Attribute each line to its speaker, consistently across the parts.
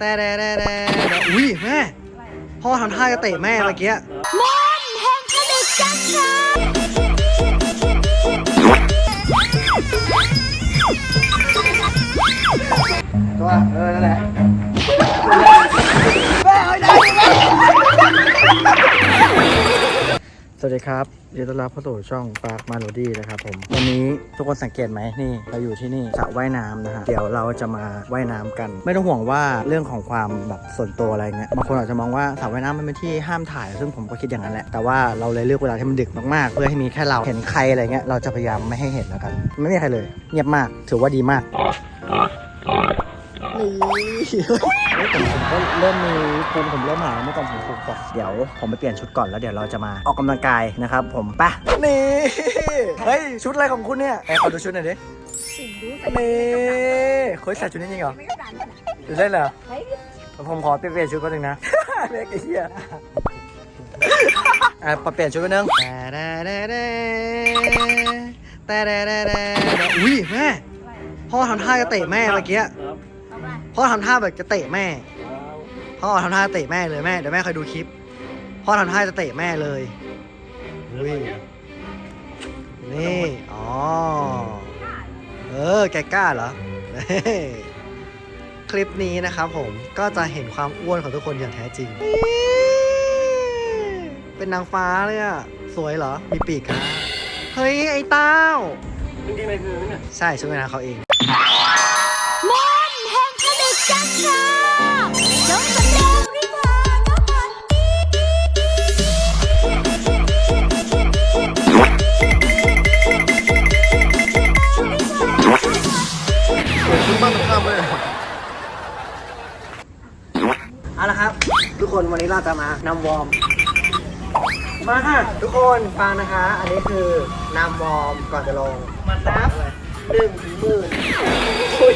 Speaker 1: แต่แต่แต่แต่อุ้ยแม่พ่อทำท่าจะเตะแม่เมื่อกี้
Speaker 2: มอนแห่งผลิตกันค่ะ
Speaker 1: ตัวเออนั่นแหละ สวัสดีครับยินดีต้อนรับเข้าสู่ช่องปาร์คมาโลดี้นะครับผมวันนี้ทุกคนสังเกตไหมนี่เราอยู่ที่นี่สระว่ายน้ำนะฮะเดี๋ยวเราจะมาว่ายน้ำกัน ไม่ต้องห่วงว่าเรื่องของความแบบส่วนตัวอะไรเงี้ยบางคนอาจจะมองว่าสระว่ายน้ำมันเป็นที่ห้ามถ่าย ซึ่งผมก็คิดอย่างนั้นแหละแต่ว่าเราเลยเลือกเวลาที่มันดึกมากๆ เพื่อให้มีแค่เราเห็นใครอะไรเงี้ยเราจะพยายามไม่ให้เห็นแล้วกัน ไม่มีใครเลย เงียบมากถือว่าดีมาก นี่เฮ้ยผมผมก็เริ่มมีภูมิผมเริ่มหายเมื่อก่อนผมภูมิตกเดี๋ยวผมไปเปลี่ยนชุดก่อนแล้วเดี๋ยวเราจะมาออกกำลังกายนะครับ ผมไปะนี่เฮ้ยชุดอะไรของคุณเนี่ยไอ้ขอดูชุดหน่อยดิ
Speaker 2: สิ่งรู้สึก
Speaker 1: นี่เคยใส่ชุดนี้จริงเหรอ
Speaker 2: ไม่กระดานนะ
Speaker 1: ดูได้เหรอ
Speaker 2: เฮ้ย
Speaker 1: ผมขอเปลี่ยนชุดแป๊บนึงนะเล็กไอ้เหี้ยอะปรับเปลี่ยนชุดแป๊บนึงแต่แต่แต่แต่แต่อุ้ยแม่พ่อทำท่าจะเตะแม่เมื่อกี้
Speaker 2: เอาไป
Speaker 1: พ่อทำท่าแบบจะเตะแม่ พ่อทำท่าเตะแม่เลยแม่เดี๋ยวแม่คอยดูคลิป พ่อทำท่าจะเตะแม่เลยอุ้ยนี่ อ๋อ เออ แกกล้าเหรอเฮ้ยคลิปนี้นะครับผมก็จะเห็นความอ้วนของทุกคนอย่างแท้จริง เป็นนางฟ้าเลยอะสวยเหรอ มีปีกอะเฮ้ย ไอ้เต้า ใช่ช่วยงานเขาเอง เราจะมานำวอร์มมาค่ะทุกคนฟังนะคะ อันนี้คือนำวอร์มก่อนจะลงมานับหนึ่งถึงหมื่นโอ้ย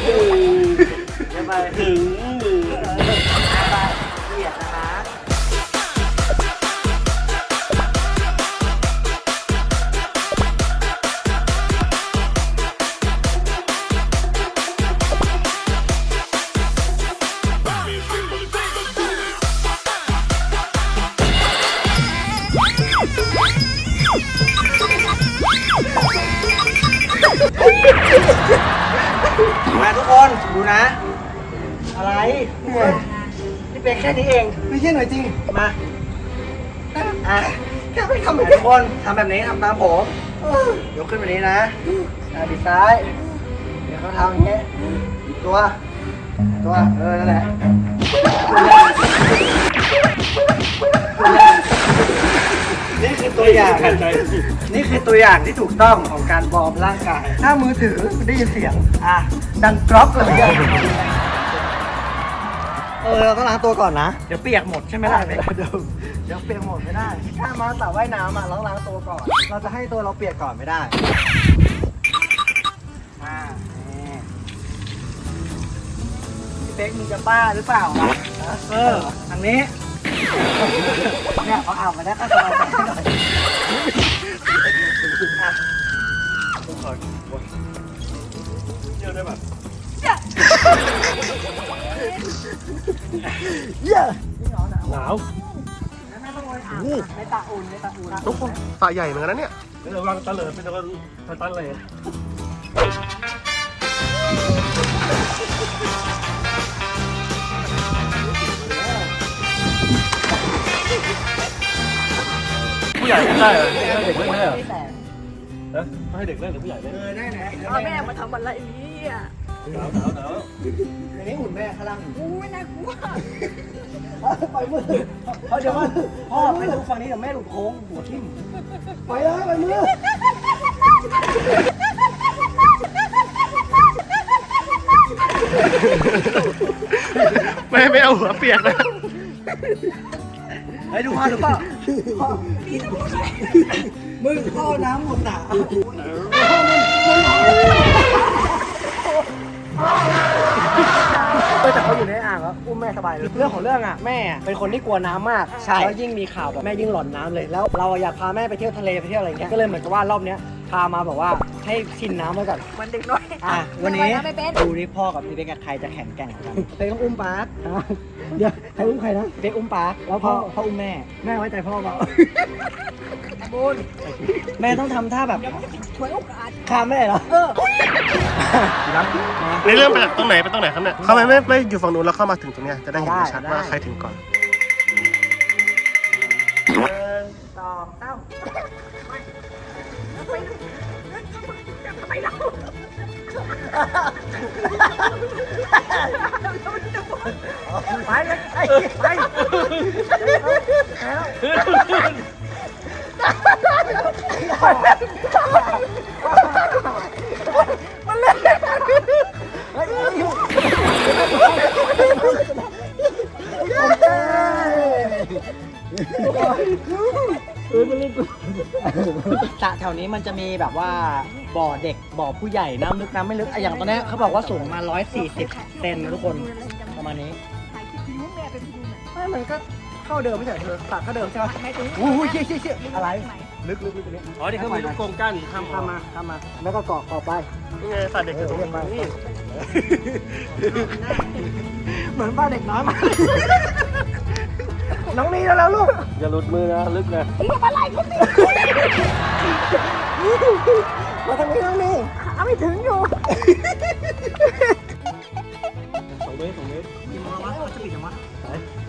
Speaker 1: จะไปถึงหมื่น ทุกคนดูนะ อะไรนี่เป็นแค่นี้เอง ไม่ใช่หน่อยจริง มาอะแค่ไม่ทำทุกคนทำแบบนี้ทำตามผมยกขึ้นแบบนี้นะอะบิดซ้าย เดี๋ยวเขาทำอย่างเงี้ยตัว ตัว เออ นั่นแหละ นี่คือตัวอย่าง นี่คือตัวอย่างที่ถูกต้องของการวอร์มร่างกาย ถ้ามือถือได้ยินเสียง อะ ดังกรอบเลยอะเออเราต้องล้างตัวก่อนนะ เดี๋ยวเปียกหมดใช่ไหมล่ะเดี๋ยวเดี๋ยวเปียกหมดไม่ได้ ถ้ามาสระว่ายน้ำอะเราต้องล้างตัวก่อน เราจะให้ตัวเราเปียกก่อนไม่ได้อ่านี่พี่เป๊กมึงจะบ้าหรือเปล่าล่ะฮะเออทางนี้ เนี่ยเอาอาบมาแล้วก็สบายใจหน่อยอะเยอะ
Speaker 3: หนาว
Speaker 1: ในตาอุ่นในตาอุ่น
Speaker 3: ทุกคนสาใหญ่เหมือนกันนะเนี่ยระวังตะเลิดเป็นตะเลิดตะเลิด ผู้ใหญ่เล่นได้เหรอให้เด็กเล่นได้เหรอฮะให้เด็กเล่นหรือผู้ใหญ่เล่น
Speaker 1: เออได้ไหน
Speaker 2: เอาแม่มาทำอะไรนี้อะ
Speaker 3: หนาวหนาวหนาว
Speaker 1: ในนี้หุ่นแม่ข้างล่าง
Speaker 2: อู้ยน่ากลัว
Speaker 1: ไปมือเขาเดี๋ยวว่าพ่อไปดูฝั่งนี้เดี๋ยวแม่หลุดโค้งหัวทิ่มไปเลยไปมือ
Speaker 3: ไม่ไม่เอาหัวเปียกนะ
Speaker 1: ไปดูพ่อดูพ่อพ่อมึงพ่อน้ำหมดหนาเออแต่เขาอยู่ในอ่างแล้วอุ้มแม่สบายเลยเรื่องของเรื่องอะแม่เป็นคนที่กลัวน้ำมากใช่แล้วยิ่งมีข่าวแบบแม่ยิ่งหลอนน้ำเลย แล้วเราอยากพาแม่ไปเที่ยวทะเลไปเที่ยวอะไรเงี้ยก็เลยเหมือนกับว่ารอบเนี้ย
Speaker 4: พามาบอกว่าให้ชินน้ำไว้ก่อน
Speaker 2: มันดึกน้อย
Speaker 4: อะวันนี้
Speaker 2: ไม่เป็น
Speaker 4: ดูนี่พ่อกับพี่เป๊กกับใครจะแข็งแกร่งกว่ากันเป๊กต้องอุ้มปาร์ค เดี๋ยวใครอุ้มใครนะเป๊กอุ้มปาร์คแล้วพ่อพ่ออุ้มแม่ แม่ไว้ใจพ่อเปล่าบุญแม่ต้องทำท่าแบบ
Speaker 2: ช่วยโอกาส
Speaker 4: คามไม่ได้เหรอ
Speaker 2: เออ
Speaker 3: ในเรื่องไปจากตรงไหนไปตรงไหนครับเนี่ยทำไมไม่ไม่อยู่ฝั่งนู้นแล้วเข้ามาถึงตรงเนี้ยจะได้เห็นชัดว่าใครถึงก่อน
Speaker 4: หนึ่งสองสาม ไปเลยไปไปสระแถวนี้มันจะมีแบบว่าบ่อเด็กบ่อผู้ใหญ่น้ำลึกน้ำไม่ลึกอะอย่างตอนเนี้ยเขาบอกว่าสูงมา 140 เซนทุกคน ประมาณนี้
Speaker 2: ถ่ายคลิปทิ้งแม่เป็นผู้ดูหน่อย
Speaker 4: ไม่มันก็เท่าเดิมไม่ใช่เธอสระเท่าเดิมใช่ไหม
Speaker 2: ไม่ถึง
Speaker 4: โอ้ยเชี่ยเชี่ยเชี่ยอะไร ลึกลึกลึกลึก
Speaker 3: อ๋อนี่เขามีลูกกรงกั้นข้าม
Speaker 4: ข้ามมาข้ามมา แล้วก็เกาะเกาะไป
Speaker 3: นี่ไงสัตว์เด็กอยู่ตรงนี้
Speaker 4: เหมือนป้าเด็กน้อยมาน้องนีแล้วแล้วลูก
Speaker 3: อย่าหลุดมือนะลึกนะ
Speaker 2: อะไรก็ติด
Speaker 4: มาทางนี้น้องนี
Speaker 2: ขาไม่ถึงอยู่
Speaker 3: สอง เมตรสองเมตร
Speaker 4: กี่โมงวะเขาจะปิดยังวะ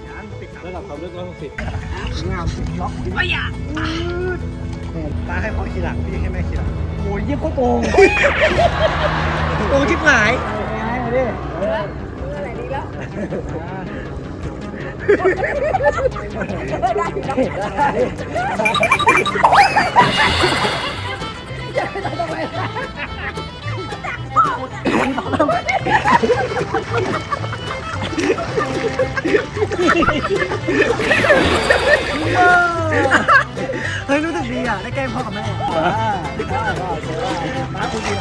Speaker 4: ยังปิด
Speaker 3: ระดับความลึกร้อยหกสิบ
Speaker 4: งามล็อก
Speaker 2: ไม่อยาก
Speaker 4: ป้าให้พ่อขี่หลังพี่ให้แม่ขี่หลังโอ้ยเยี่ยมโคตรโกงโกงชิบหายไม่ให้มาดิ
Speaker 2: อะไรดีแล้วได้แล้ว
Speaker 4: เฮ้ยรู้สึกดีอะได้แกล้งพ่อกับแม่มาคุณดี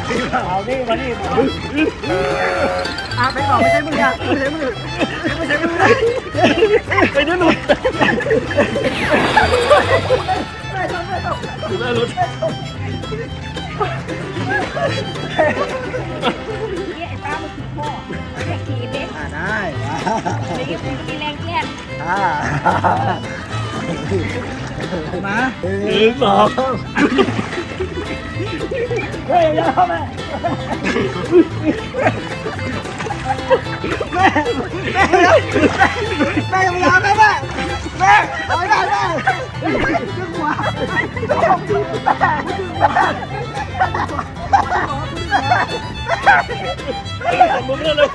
Speaker 4: เอาดิมาดิอะไปบอกไม่ใช่มืออะไม่ใช่มือไม่ใช่มือ
Speaker 3: ไปนู่นหลุดถึงแล้วหลุด
Speaker 2: นี่ไมีมีแรงแก้
Speaker 4: อ่ามา
Speaker 3: หนึ่งสอง
Speaker 4: เฮ้ยอย่าเข้าแม่แม่แม่แม่แม่อย่าแม่แม่แม่เอาไม่ได้แม่ดึงหัวแม่
Speaker 3: มุม เรื่องเลย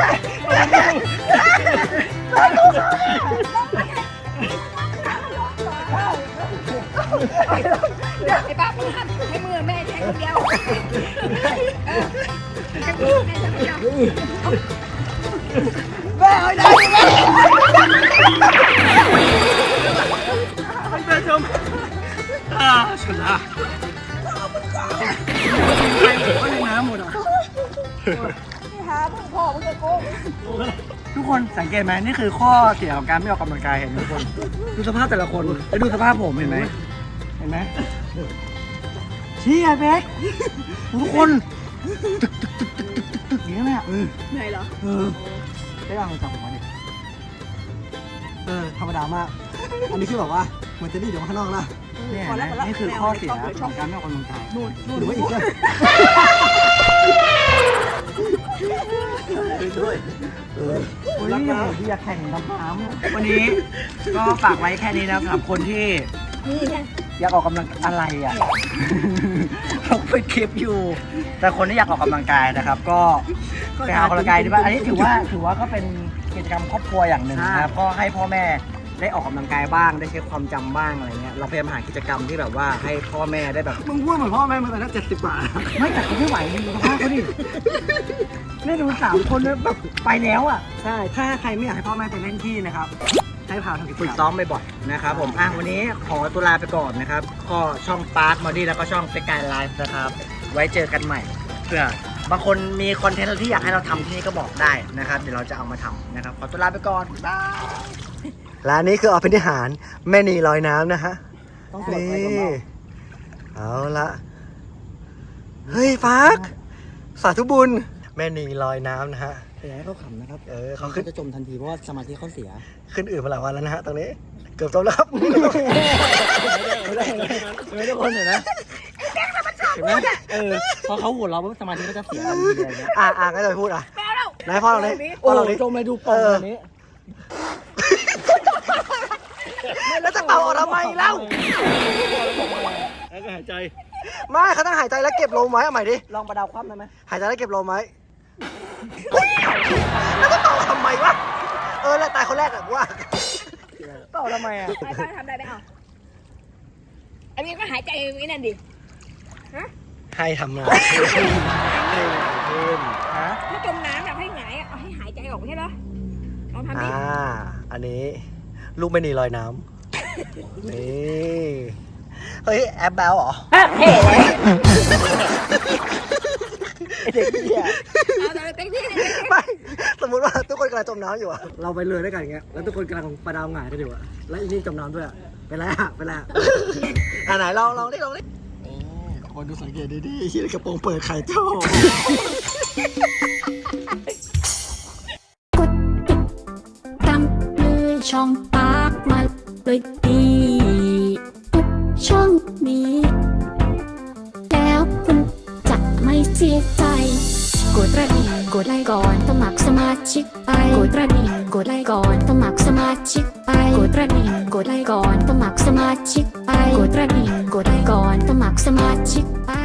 Speaker 2: ไอ้ป้าพูดให้มือแม่ใช้คนเดียวเออใช้มือแม่ใช้คนเดียว หาพ่อพ่อมึงจะโกง
Speaker 4: ทุกคนสังเกตไหมนี่คือข้อเสียของการไม่ออกกำลังกายเห็นไหมทุกคน ดูสภาพแต่ละคนแล้วดูสภาพผมเห็นไหมเห็นไหมเชี่ยเบ๊กทุกคนตึกตึกตึกตึกตึกตึกตึกอย่างนี้เนี่ย
Speaker 2: เหนื่อยเหรอ
Speaker 4: เออได้ลองจับผมมาดิเออธรรมดามาก อันนี้คือแบบว่าเหมือนจะดีเดี๋ยวมาข้างนอกนะเนี่ยนะนี่คือข้อเสียของการไม่ออกกำลังกาย
Speaker 2: นู่นนู่น
Speaker 4: หรือว่าอีกด้วย ด้วยวันนี้ผมอยากแข่งน้ำน้ำวันนี้ก็ฝากไว้แค่นี้นะสำหรับคนที่
Speaker 2: นี่ไง
Speaker 4: อยากออกกำลังอะไรอะเราเป็นคลิปอยู่ แต่คนที่อยากออกกำลังกายนะครับ ก็ไปหาออกกำลังกายดีป่ะอันนี้ถือว่าถือว่าก็เป็นกิจกรรมครอบครัวอย่างหนึ่งนะครับ ก็ให้พ่อแม่ ได้ออกกำลังกายบ้าง ได้ใช้ความจำบ้างอะไรเงี้ยเราพยายามหากิจกรรมที่แบบว่าให้พ่อแม่ได้แบบ มึงพูดเหมือนพ่อแม่มึงแต่ละเจ็ดสิบกว่าไม่แต่เขาไม่ไหวดูสภาพเขาดิเล่นดูสามคนเนี่ยแบบไปแล้วอะใช่ถ้าใครไม่อยากให้พ่อแม่ไปเล่นที่นะครับให้พาทำฝึกซ้อมบ่อยๆนะครับผมอะวันนี้ขอตัวลาไปก่อนนะครับ ก็ช่องปาร์คมอดี้แล้วก็ช่องเป็นการไลฟ์นะครับ ไว้เจอกันใหม่เพื่อบางคนมีคอนเทนต์ที่อยากให้เราทำที่นี่ก็บอกได้นะครับ เดี๋ยวเราจะเอามาทำนะครับขอตัวลาไปก่อนบาย ร้านนี้คืออภินิหารแม่นีลอยน้ำนะฮะ
Speaker 2: ต้อง
Speaker 4: นี่เอาละ
Speaker 1: เฮ้ยฟักสาธุบุญ แม่นีลอยน้ำนะฮะ
Speaker 4: แต่อย่าให้เขาขำนะครับ
Speaker 1: เออเขา
Speaker 4: เขา
Speaker 1: ขึ้น
Speaker 4: จะจมทันทีเพราะว่าสมาธิเขาเสีย
Speaker 1: ขึ้นอื่นมาหลายวันแล้วนะฮะตรงนี้ เกือบจบแล้วครับ
Speaker 4: ไม่ได้ไม่ได้คนเห็นนะเห็นไหมเออพอเขาหัวเราะปุ๊บสมาธิก็จะเสียทันทีอะไรเงี้ย
Speaker 1: อ่าอ่าก็จะไปพูดอะไหนพ่อเราเลย
Speaker 4: โอ้
Speaker 1: พ่อเราเลย
Speaker 4: จมไปดูปองอันนี้
Speaker 1: แล้วจะเป่าออกทำไมเล่า
Speaker 3: แล้วก็หายใจ
Speaker 1: ไม่เขาต้องหายใจแล้วเก็บลมไว้เอาใหม่ดิ
Speaker 4: ลองประดาวคว่ำได้ไหม
Speaker 1: หายใจแล้วเก็บลมไว้แล้วจะเป่าทำไมวะ เออแล้วตายคนแรกอะกูว่า
Speaker 4: เปล่าทำไมอะ
Speaker 2: ค่อยๆทำได้ไหมเอาอันนี้ก็หายใจอย่างนี้นั่นดิ
Speaker 1: ให้ทำงานให้ขึ้น
Speaker 4: ฮะ
Speaker 2: ถ้าจมน้ำแบบให้หงายอะเอาให้หายใจออกไม่ใช่เหรอลองทำดิ
Speaker 1: อ่า อันนี้ ลูกไม่หนีลอยน้ำ นี่เฮ้ยแอปแบลเหรอ
Speaker 2: เฮ้ย
Speaker 4: เด็กเหี้ย
Speaker 2: เอาแต่เต็มที่เลย
Speaker 1: ไม่สมมติว่าทุกคนกำลังจมน้ำอยู่อะ
Speaker 4: เราไปเรือด้วยกันอย่างเงี้ยแล้วทุกคนกำลังประดาวหงายกันอยู่อะแล้วอีนี่จมน้ำด้วยอะเป็นไรอะเป็นไรอะ
Speaker 1: อ่าไหนลองลองดิลองดิคนดูสังเกตดีๆที่กระโปรงเปิดไข่เจ้า
Speaker 5: ตามเลยช่องปากมา เลยดีทุกช่องนี้ แล้วคุณจะไม่เสียใจ กดกระดิ่งกดไลค์ก่อนสมัครสมาชิกไปกดกระดิ่งกดไลค์ก่อนสมัครสมาชิกไปกดกระดิ่งกดไลค์ก่อนสมัครสมาชิกไปกดกระดิ่งกดไลค์ก่อนสมัครสมาชิกไป